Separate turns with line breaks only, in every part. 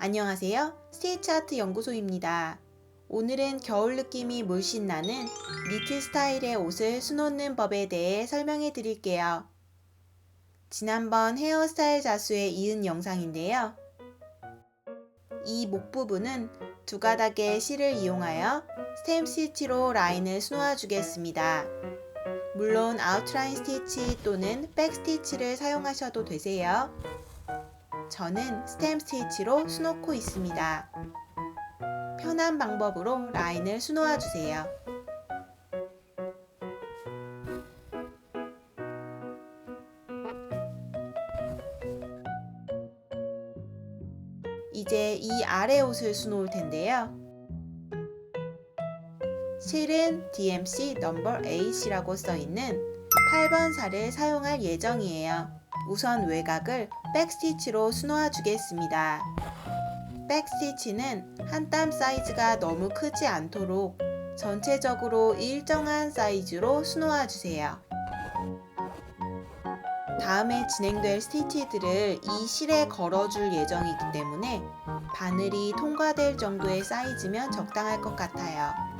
안녕하세요. 아트 연구소입니다. 오늘은 겨울 느낌이 물씬 나는 니트 스타일의 옷을 수놓는 법에 대해 설명해 드릴게요. 지난번 헤어스타일 자수에 이은 영상인데요. 이 목 부분은 두 가닥의 실을 이용하여 스템 스티치로 라인을 수놓아 주겠습니다. 물론 아웃라인 스티치 또는 백 스티치를 사용하셔도 되세요. 저는 스템 스티치로 수놓고 있습니다. 편한 방법으로 라인을 수놓아 주세요. 이제 이 아래 옷을 수놓을 텐데요. 실은 DMC 넘버 8이라고 써 있는 8번 살을 사용할 예정이에요. 우선 외곽을 백스티치로 수놓아 주겠습니다. 백스티치는 한 땀 사이즈가 너무 크지 않도록 전체적으로 일정한 사이즈로 수놓아 주세요. 다음에 진행될 스티치들을 이 실에 걸어줄 예정이기 때문에 바늘이 통과될 정도의 사이즈면 적당할 것 같아요.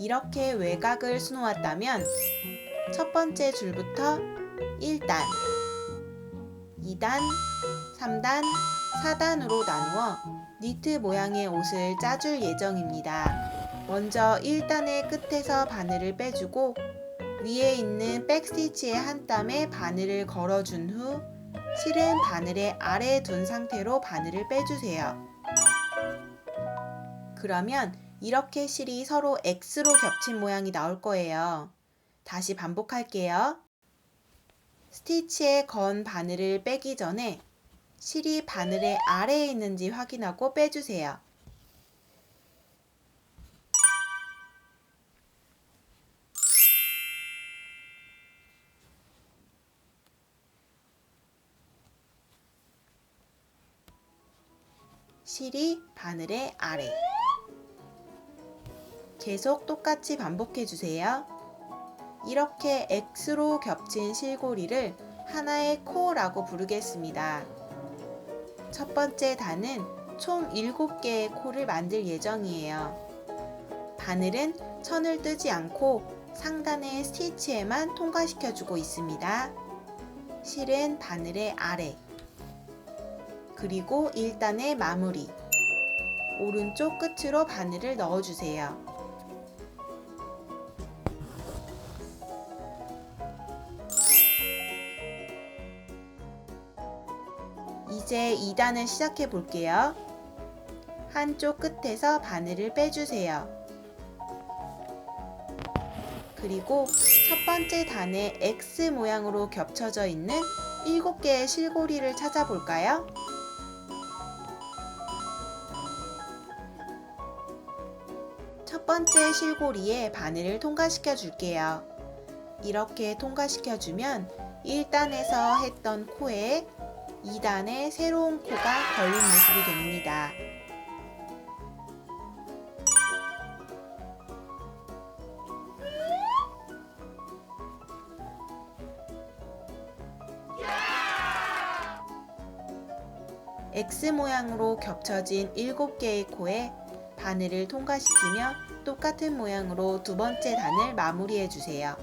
이렇게 외곽을 수놓았다면 첫 번째 줄부터 1단, 2단, 3단, 4단으로 나누어 니트 모양의 옷을 짜줄 예정입니다. 먼저 1단의 끝에서 바늘을 빼주고 위에 있는 백스티치의 한 땀에 바늘을 걸어준 후 실은 바늘의 아래에 둔 상태로 바늘을 빼주세요. 그러면 이렇게 실이 서로 X로 겹친 모양이 나올 거예요. 다시 반복할게요. 스티치에 건 바늘을 빼기 전에 실이 바늘의 아래에 있는지 확인하고 빼주세요. 실이 바늘의 아래. 계속 똑같이 반복해 주세요. 이렇게 X로 겹친 실고리를 하나의 코라고 부르겠습니다. 첫 번째 단은 총 7개의 코를 만들 예정이에요. 바늘은 천을 뜨지 않고 상단의 스티치에만 통과시켜 주고 있습니다. 실은 바늘의 아래. 그리고 1단의 마무리. 오른쪽 끝으로 바늘을 넣어주세요. 이제 2단을 시작해 볼게요. 한쪽 끝에서 바늘을 빼주세요. 그리고 첫 번째 단에 X 모양으로 겹쳐져 있는 7개의 실고리를 찾아볼까요? 첫 번째 실고리에 바늘을 통과시켜 줄게요. 이렇게 통과시켜 주면 1단에서 했던 코에 2단에 새로운 코가 걸린 모습이 됩니다. X 모양으로 겹쳐진 7개의 코에 바늘을 통과시키며 똑같은 모양으로 두 번째 단을 마무리해 주세요.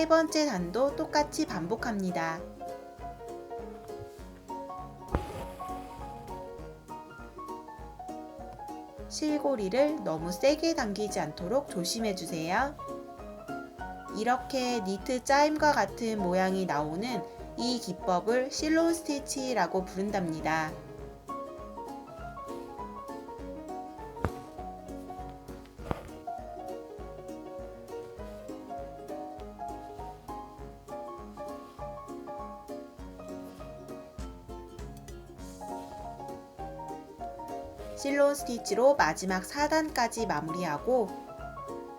세 번째 단도 똑같이 반복합니다. 실고리를 너무 세게 당기지 않도록 조심해 주세요. 이렇게 니트 짜임과 같은 모양이 나오는 이 기법을 실론 스티치라고 부른답니다. 실론 스티치로 마지막 4단까지 마무리하고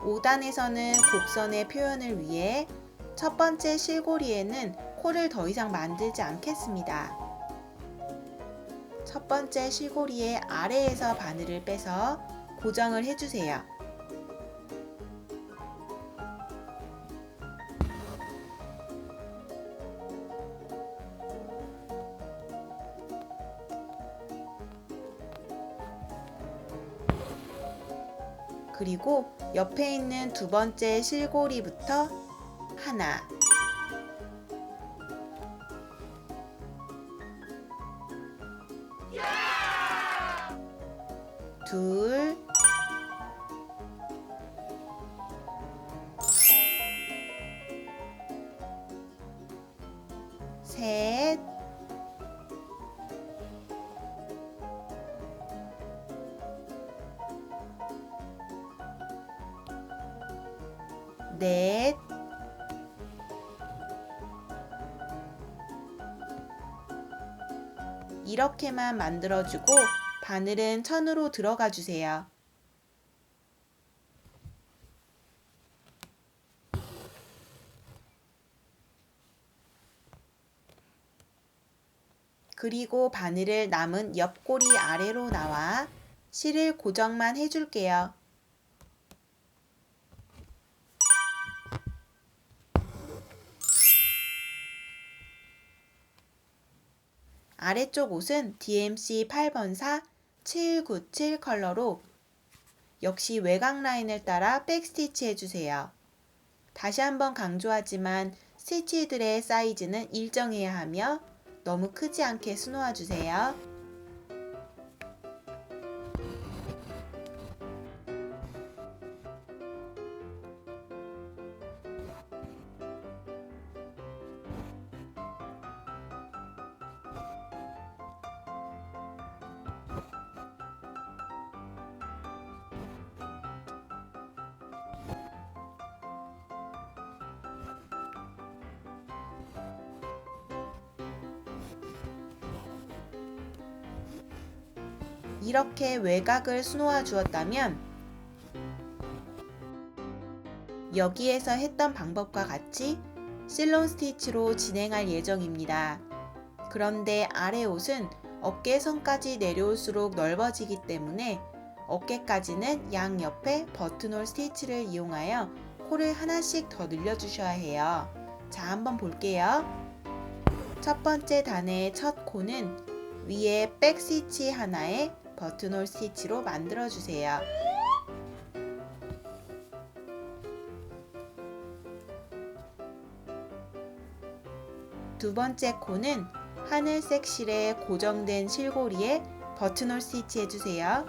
5단에서는 곡선의 표현을 위해 첫 번째 실고리에는 코를 더 이상 만들지 않겠습니다. 첫 번째 실고리의 아래에서 바늘을 빼서 고정을 해주세요. 그리고 옆에 있는 두 번째 실고리부터 하나, 넷, 이렇게만 만들어주고 바늘은 천으로 들어가 주세요. 그리고 바늘을 남은 옆고리 아래로 나와 실을 고정만 해줄게요. 아래쪽 옷은 DMC 8번사 797 컬러로 역시 외곽 라인을 따라 백스티치 해주세요. 다시 한번 강조하지만 스티치들의 사이즈는 일정해야 하며 너무 크지 않게 수놓아 주세요. 이렇게 외곽을 수놓아 주었다면 여기에서 했던 방법과 같이 실론 스티치로 진행할 예정입니다. 그런데 아래 옷은 어깨선까지 내려올수록 넓어지기 때문에 어깨까지는 양옆에 버튼홀 스티치를 이용하여 코를 하나씩 더 늘려주셔야 해요. 자, 한번 볼게요. 첫 번째 단의 첫 코는 위에 백 스티치 하나에 버튼홀 스티치로 만들어 주세요. 두 번째 코는 하늘색 실에 고정된 실고리에 버튼홀 스티치 해주세요.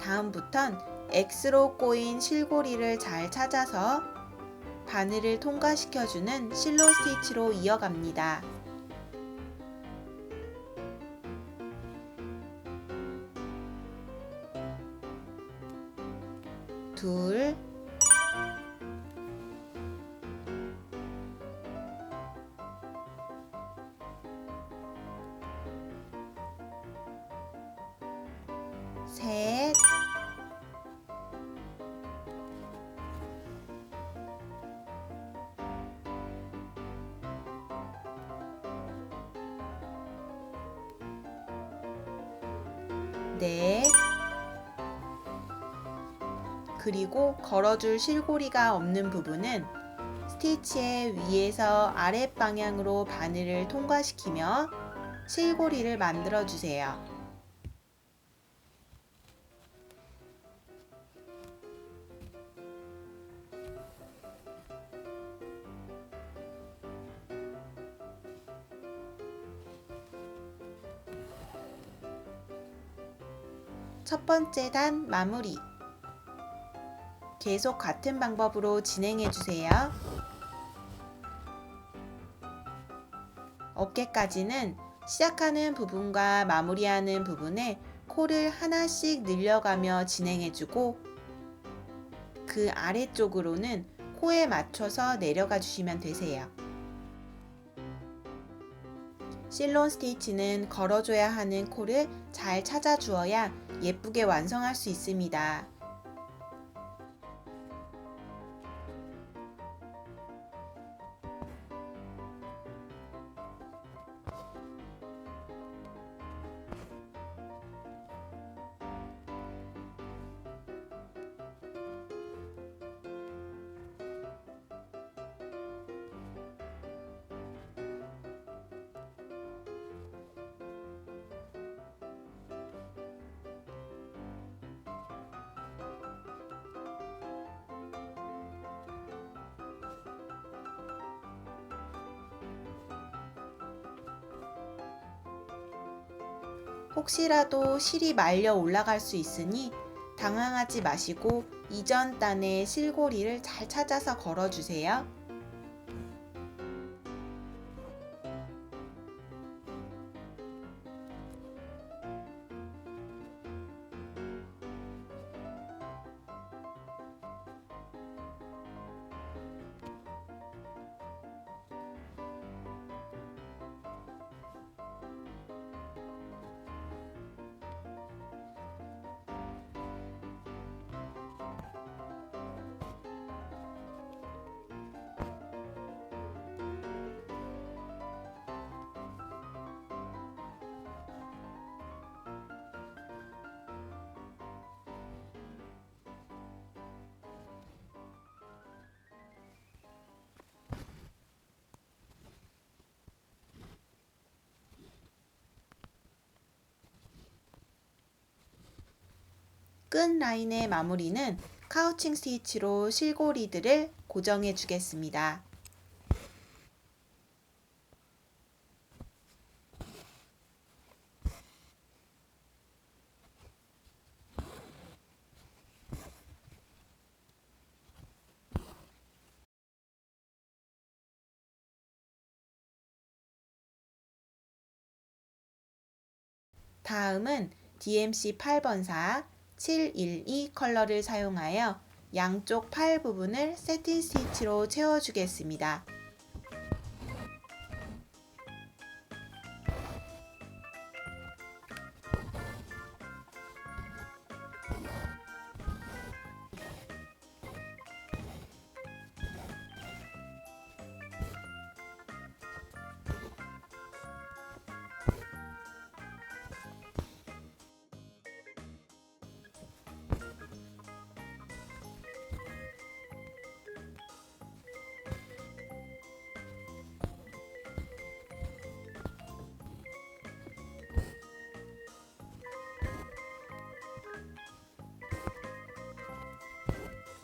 다음부턴 X로 꼬인 실고리를 잘 찾아서 바늘을 통과시켜주는 실로 스티치로 이어갑니다. 넷, 그리고 걸어줄 실고리가 없는 부분은 스티치의 위에서 아랫 방향으로 바늘을 통과시키며 실고리를 만들어 주세요. 첫 번째 단 마무리. 계속 같은 방법으로 진행해 주세요. 어깨까지는 시작하는 부분과 마무리하는 부분에 코를 하나씩 늘려가며 진행해 주고 그 아래쪽으로는 코에 맞춰서 내려가 주시면 되세요. 실론 스티치는 걸어줘야 하는 콜을 잘 찾아 주어야 예쁘게 완성할 수 있습니다. 혹시라도 실이 말려 올라갈 수 있으니 당황하지 마시고 이전 단의 실고리를 잘 찾아서 걸어주세요. 끈 라인의 마무리는 카우칭 스티치로 실고리들을 고정해 주겠습니다. 다음은 DMC 8번사 712 컬러를 사용하여 양쪽 팔 부분을 세틴 스티치로 채워주겠습니다.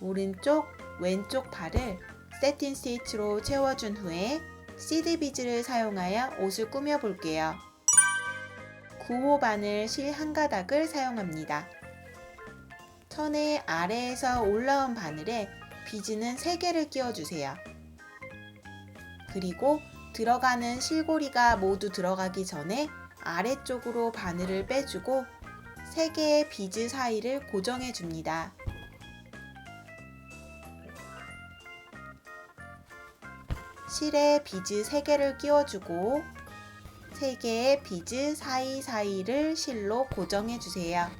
오른쪽, 왼쪽 팔을 세틴 스티치로 채워준 후에 시드 비즈를 사용하여 옷을 꾸며 볼게요. 9호 바늘 실 한 가닥을 사용합니다. 천의 아래에서 올라온 바늘에 비즈는 3개를 끼워주세요. 그리고 들어가는 실고리가 모두 들어가기 전에 아래쪽으로 바늘을 빼주고 3개의 비즈 사이를 고정해 줍니다. 실에 비즈 3개를 끼워주고 3개의 비즈 사이사이를 실로 고정해 주세요.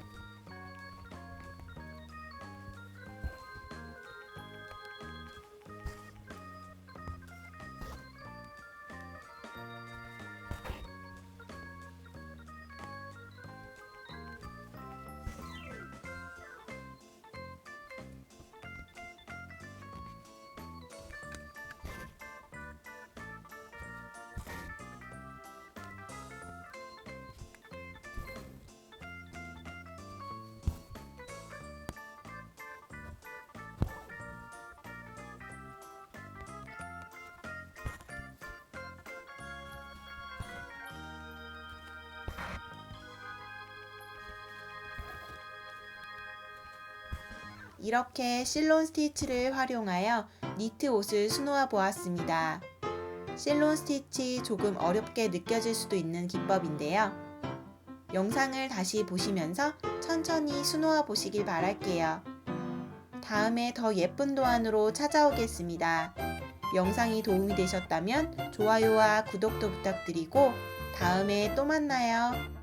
이렇게 실론 스티치를 활용하여 니트 옷을 수놓아 보았습니다. 실론 스티치 조금 어렵게 느껴질 수도 있는 기법인데요. 영상을 다시 보시면서 천천히 수놓아 보시길 바랄게요. 다음에 더 예쁜 도안으로 찾아오겠습니다. 영상이 도움이 되셨다면 좋아요와 구독도 부탁드리고 다음에 또 만나요.